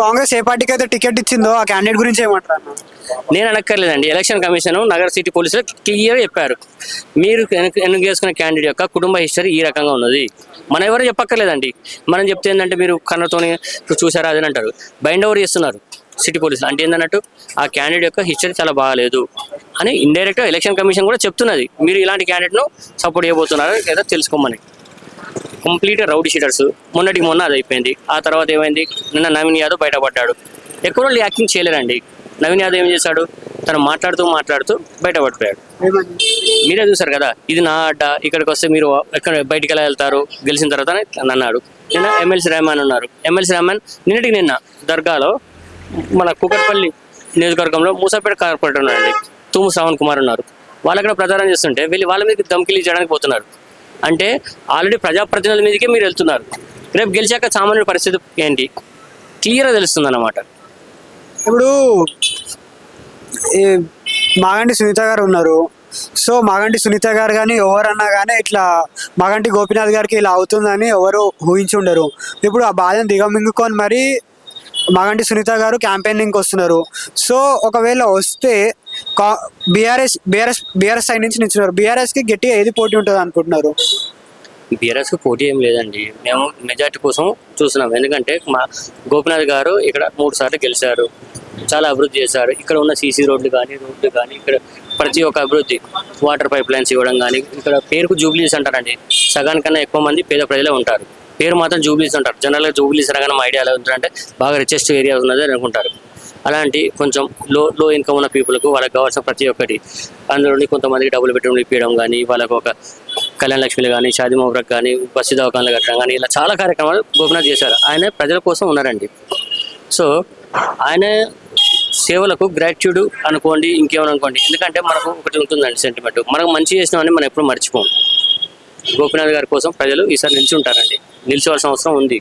కాంగ్రెస్ ఏ పార్టీకి అయితే టికెట్ ఇచ్చిందో ఆ క్యాండిడేట్ గురించి ఏమంటారు? అన్న నేను అనక్కర్లేదండి. ఎలక్షన్ కమిషన్ నగర సిటీ పోలీసులు క్లియర్ చెప్పారు. మీరు ఎన్నిక ఎన్నిక చేసుకున్న క్యాండిడేట్ యొక్క కుటుంబ హిస్టరీ ఈ రకంగా ఉన్నది. మనం ఎవరు చెప్పక్కర్లేదండి. మనం చెప్తే ఏంటంటే మీరు కన్నతోని చూసారా అది అంటారు. బైండ్ ఓవర్ చేస్తున్నారు సిటీ పోలీసులు. అంటే ఏంటన్నట్టు ఆ క్యాండిడేట్ యొక్క హిస్టరీ చాలా బాగాలేదు అని ఇండైరెక్ట్గా ఎలక్షన్ కమిషన్ కూడా చెప్తున్నది. మీరు ఇలాంటి క్యాండిడేట్ను సపోర్ట్ చేయబోతున్నారు లేదా తెలుసుకోమని. Complete rowdy sheeters. మొన్నటికి మొన్న అది అయిపోయింది. ఆ తర్వాత ఏమైంది? నిన్న నవీన్ యాదవ్ బయటపడ్డాడు. ఎక్కువ రోజులు యాక్టింగ్ చేయలేరండి. నవీన్ యాదవ్ ఏం చేశాడు? తను మాట్లాడుతూ మాట్లాడుతూ బయటపడిపోయాడు. మీరే చూసారు కదా? ఇది నా అడ్డ ఇక్కడికి వస్తే మీరు ఎక్కడ బయటికి ఎలా వెళ్తారు? గెలిచిన తర్వాత అన్నాడు. నిన్న ఎమ్మెల్సీ రెహమాన్ ఉన్నారు. ఎమ్మెల్సీ రెహమాన్ నిన్నటికి నిన్న దర్గాలో మన కుకట్పల్లి నియోజకవర్గంలో మూసాపేట కార్పొరేటర్ ఉన్నారండి తూము శ్రావణ్ కుమార్ ఉన్నారు. వాళ్ళు అక్కడ ప్రచారం చేస్తుంటే వీళ్ళు వాళ్ళ మీద దమ్కిలీ చేయడానికి పోతున్నారు. అంటే ఆల్రెడీ ప్రజాప్రతినిధుల మీదకే మీరు వెళ్తున్నారు. రేపు గెలిచాక సామాన్యుడి పరిస్థితి ఏంటి? క్లియర్గా తెలుస్తుంది అన్నమాట ఇప్పుడు ఈ మాగంటి సునీత గారు ఉన్నారు. సో మాగంటి సునీత గారు కానీ ఎవరన్నా కానీ ఇట్లా మాగంటి గోపీనాథ్ గారికి ఇలా అవుతుందని ఎవరు ఊహించి ఉండరు ఇప్పుడు ఆ బాధను దిగమింగుకొని మరి మాగంటి సునీత గారు క్యాంపెయినింగ్కి వస్తున్నారు. సో ఒకవేళ వస్తే కా బీఆర్ఎస్ బీఆర్ఎస్ బీఆర్ఎస్ సైడ్ నుంచి నిల్చున్నారు బీఆర్ఎస్కి గట్టిగా ఏది పోటీ ఉంటుంది అనుకుంటున్నారు? బీఆర్ఎస్కి పోటీ ఏం లేదండి. మేము మెజార్టీ కోసం చూస్తున్నాం. ఎందుకంటే మా గోపినాథ్ గారు ఇక్కడ మూడు సార్లు గెలిచారు. చాలా అభివృద్ధి చేశారు. ఇక్కడ ఉన్న సీసీ రోడ్లు కానీ రోడ్లు కానీ ఇక్కడ ప్రతి ఒక్క అభివృద్ధి వాటర్ పైప్ లైన్స్ ఇవ్వడం కానీ ఇక్కడ పేరుకు జూబ్లీస్ అంటారండి. సగానికన్నా ఎక్కువ మంది పేద ప్రజలే ఉంటారు. పేరు మాత్రం జూబ్లీస్ అంటారు. జనరల్గా జూబ్లీస్ అనగానే మా ఐడియా ఎలా ఉంటుందంటే బాగా రిచెస్ట్ ఏరియా ఉన్నది అని అనుకుంటారు. అలాంటి కొంచెం లో లో ఇన్కమ్ ఉన్న పీపుల్కు వాళ్ళకి కావాల్సిన ప్రతి ఒక్కటి. అందులోని కొంతమందికి డబ్బులు పెట్టి ఇప్పించడం కానీ వాళ్ళకు ఒక కళ్యాణ లక్ష్మిలు కానీ షాది మొహరకు కానీ బస్సు దవాఖానలు కట్టడం కానీ ఇలా చాలా కార్యక్రమాలు గోపినాథ్ చేశారు. ఆయన ప్రజల కోసం ఉన్నారండి. సో ఆయన సేవలకు గ్రాట్యూడ్ అనుకోండి ఇంకేమైనా అనుకోండి. ఎందుకంటే మనకు ఒకటి ఉంటుందండి సెంటిమెంట్ మనకు మంచి చేసినామని మనం ఎప్పుడు మర్చిపోం. గోపినాథ్ గారి కోసం ప్రజలు ఈసారి నిలిచి ఉంటారండి నిలిచవలసిన అవసరం ఉంది.